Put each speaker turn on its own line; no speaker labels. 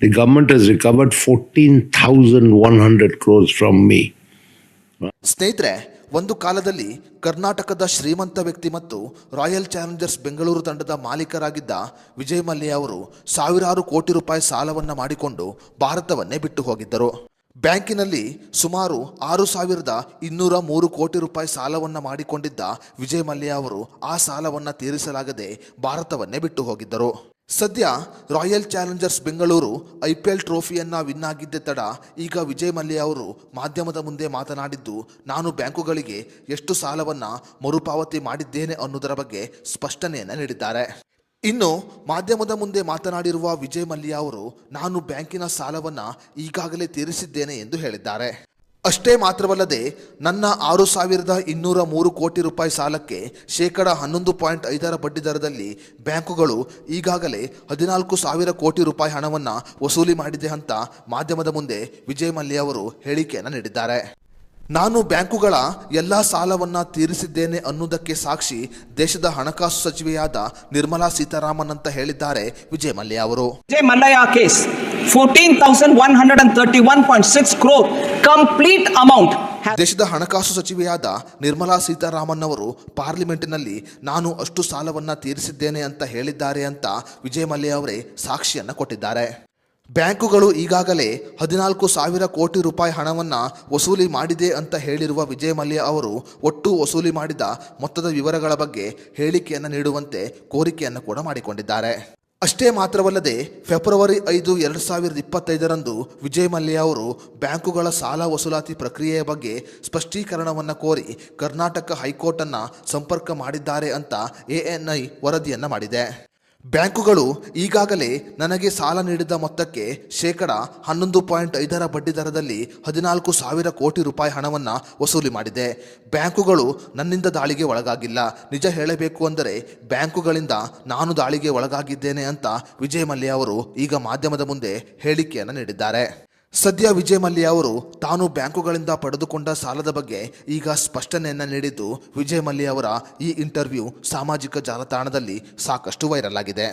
The government has recovered 14,100 crores from me.
ಸ್ನೇಹಿತರೆ ಒಂದು ಕಾಲದಲ್ಲಿ ಕರ್ನಾಟಕದ ಶ್ರೀಮಂತ ವ್ಯಕ್ತಿ ಮತ್ತು ರಾಯಲ್ ಚಾಲೆಂಜರ್ಸ್ ಬೆಂಗಳೂರು ತಂಡದ ಮಾಲೀಕರಾಗಿದ್ದ ವಿಜಯ್ ಮಲ್ಯ ಅವರು ಸಾವಿರಾರು ಕೋಟಿ ರೂಪಾಯಿ ಸಾಲವನ್ನು ಮಾಡಿಕೊಂಡು ಭಾರತವನ್ನೇ ಬಿಟ್ಟು ಹೋಗಿದ್ದರು ಬ್ಯಾಂಕಿನಲ್ಲಿ ಸುಮಾರು ಆರು ಸಾವಿರದ ಇನ್ನೂರ ಮೂರು ಕೋಟಿ ರೂಪಾಯಿ ಸಾಲವನ್ನು ಮಾಡಿಕೊಂಡಿದ್ದ ವಿಜಯ್ ಮಲ್ಯ ಅವರು ಆ ಸಾಲವನ್ನು ತೀರಿಸಲಾಗದೆ ಭಾರತವನ್ನೇ ಬಿಟ್ಟು ಹೋಗಿದ್ದರು ಸದ್ಯ royal challengers Bengaluru I P L ಟ್ರೋಫಿಯನ್ನು win ಆಗಿದ್ದೆ ತಡ ಈಗ ವಿಜಯ್ ಮಲ್ಯ ಅವರು ಮಾಧ್ಯಮದ ಮುಂದೆ ಮಾತನಾಡಿದ್ದು, ನಾನು ಬ್ಯಾಂಕುಗಳಿಗೆ ಎಷ್ಟು ಸಾಲವನ್ನ ಮರುಪಾವತಿ ಮಾಡಿದ್ದೇನೆ ಅನ್ನೋದರ ಬಗ್ಗೆ ಸ್ಪಷ್ಟನೆಯನ್ನ ನೀಡಿದ್ದಾರೆ. ಇನ್ನು ಮಾಧ್ಯಮದ ಮುಂದೆ ಮಾತನಾಡಿರುವ ವಿಜಯ್ ಮಲ್ಯ ಅವರು, ನಾನು ಬ್ಯಾಂಕಿನ ಸಾಲವನ್ನ ಈಗಾಗಲೇ ತೀರಿಸಿದ್ದೇನೆ ಎಂದು ಹೇಳಿದ್ದಾರೆ. ಅಷ್ಟೇ ಮಾತ್ರವಲ್ಲದೆ ನನ್ನ ಆರು ಸಾವಿರದ ಇನ್ನೂರ ಮೂರು ಕೋಟಿ ರೂಪಾಯಿ ಸಾಲಕ್ಕೆ ಶೇಕಡ ಹನ್ನೊಂದು ಪಾಯಿಂಟ್ ಐದರ ಬಡ್ಡಿ ದರದಲ್ಲಿ ಬ್ಯಾಂಕುಗಳು ಈಗಾಗಲೇ ಹದಿನಾಲ್ಕು ಸಾವಿರ ಕೋಟಿ ರೂಪಾಯಿ ಹಣವನ್ನು ವಸೂಲಿ ಮಾಡಿದೆ ಅಂತ ಮಾಧ್ಯಮದ ಮುಂದೆ ವಿಜಯ್ ಮಲ್ಯ ಅವರು ಹೇಳಿಕೆಯನ್ನು ನೀಡಿದ್ದಾರೆ. ನಾನು ಬ್ಯಾಂಕುಗಳ ಎಲ್ಲ ಸಾಲವನ್ನು ತೀರಿಸಿದ್ದೇನೆ ಅನ್ನುವುದಕ್ಕೆ ಸಾಕ್ಷಿ ದೇಶದ ಹಣಕಾಸು ಸಚಿವೆಯಾದ ನಿರ್ಮಲಾ ಸೀತಾರಾಮನ್ ಅಂತ ಹೇಳಿದ್ದಾರೆ ವಿಜಯ್ ಮಲ್ಯ ಅವರು.
Vijay Mallayya case, 14,131.6 crore, complete amount.
ದೇಶದ ಹಣಕಾಸು ಸಚಿವೆಯಾದ ನಿರ್ಮಲಾ ಸೀತಾರಾಮನ್ ಅವರು ಪಾರ್ಲಿಮೆಂಟ್ನಲ್ಲಿ ನಾನು ಅಷ್ಟು ಸಾಲವನ್ನ ತೀರಿಸಿದ್ದೇನೆ ಅಂತ ಹೇಳಿದ್ದಾರೆ ಅಂತ ವಿಜಯ್ ಮಲ್ಯ ಅವರೇ ಸಾಕ್ಷಿಯನ್ನ ಕೊಟ್ಟಿದ್ದಾರೆ. ಬ್ಯಾಂಕುಗಳು ಈಗಾಗಲೇ ಹದಿನಾಲ್ಕು ಸಾವಿರ ಕೋಟಿ ರೂಪಾಯಿ ಹಣವನ್ನ ವಸೂಲಿ ಮಾಡಿದೆ ಅಂತ ಹೇಳಿರುವ ವಿಜಯ್ ಮಲ್ಯ ಅವರು ಒಟ್ಟು ವಸೂಲಿ ಮಾಡಿದ ಮೊತ್ತದ ವಿವರಗಳ ಬಗ್ಗೆ ಹೇಳಿಕೆಯನ್ನು ನೀಡುವಂತೆ ಕೋರಿಕೆಯನ್ನು ಕೂಡ ಮಾಡಿಕೊಂಡಿದ್ದಾರೆ. ಅಷ್ಟೇ ಮಾತ್ರವಲ್ಲದೆ ಫೆಬ್ರವರಿ ಐದು ಎರಡು ಸಾವಿರದ ಇಪ್ಪತ್ತೈದರಂದು ವಿಜಯ್ ಮಲ್ಯ ಅವರು ಬ್ಯಾಂಕುಗಳ ಸಾಲ ವಸೂಲಾತಿ ಪ್ರಕ್ರಿಯೆಯ ಬಗ್ಗೆ ಸ್ಪಷ್ಟೀಕರಣವನ್ನು ಕೋರಿ ಕರ್ನಾಟಕ ಹೈಕೋರ್ಟನ್ನು ಸಂಪರ್ಕ ಮಾಡಿದ್ದಾರೆ ಅಂತ ಎಎನ್ಐ ವರದಿಯನ್ನು ಮಾಡಿದೆ. ಬ್ಯಾಂಕುಗಳು ಈಗಾಗಲೇ ನನಗೆ ಸಾಲ ನೀಡಿದ ಮೊತ್ತಕ್ಕೆ ಶೇಕಡ ಹನ್ನೊಂದು ಪಾಯಿಂಟ್ ಐದರ ಬಡ್ಡಿ ದರದಲ್ಲಿ ಹದಿನಾಲ್ಕು ಸಾವಿರ ಕೋಟಿ ರೂಪಾಯಿ ಹಣವನ್ನು ವಸೂಲಿ ಮಾಡಿದೆ. ಬ್ಯಾಂಕುಗಳು ನನ್ನಿಂದ ದಾಳಿಗೆ ಒಳಗಾಗಿಲ್ಲ. ನಿಜ ಹೇಳಬೇಕು ಅಂದರೆ ಬ್ಯಾಂಕುಗಳಿಂದ ನಾನು ದಾಳಿಗೆ ಒಳಗಾಗಿದ್ದೇನೆ ಅಂತ ವಿಜಯ್ ಮಲ್ಯ ಅವರು ಈಗ ಮಾಧ್ಯಮದ ಮುಂದೆ ಹೇಳಿಕೆಯನ್ನು ನೀಡಿದ್ದಾರೆ. ಸದ್ಯ ವಿಜಯ್ ಮಲ್ಯ ಅವರು ತಾನು ಬ್ಯಾಂಕುಗಳಿಂದ ಪಡೆದುಕೊಂಡ ಸಾಲದ ಬಗ್ಗೆ ಈಗ ಸ್ಪಷ್ಟನೆಯನ್ನು ನೀಡಿದ್ದು ವಿಜಯ್ ಮಲ್ಯ ಅವರ ಈ ಇಂಟರ್ವ್ಯೂ ಸಾಮಾಜಿಕ ಜಾಲತಾಣದಲ್ಲಿ ಸಾಕಷ್ಟು ವೈರಲ್ ಆಗಿದೆ.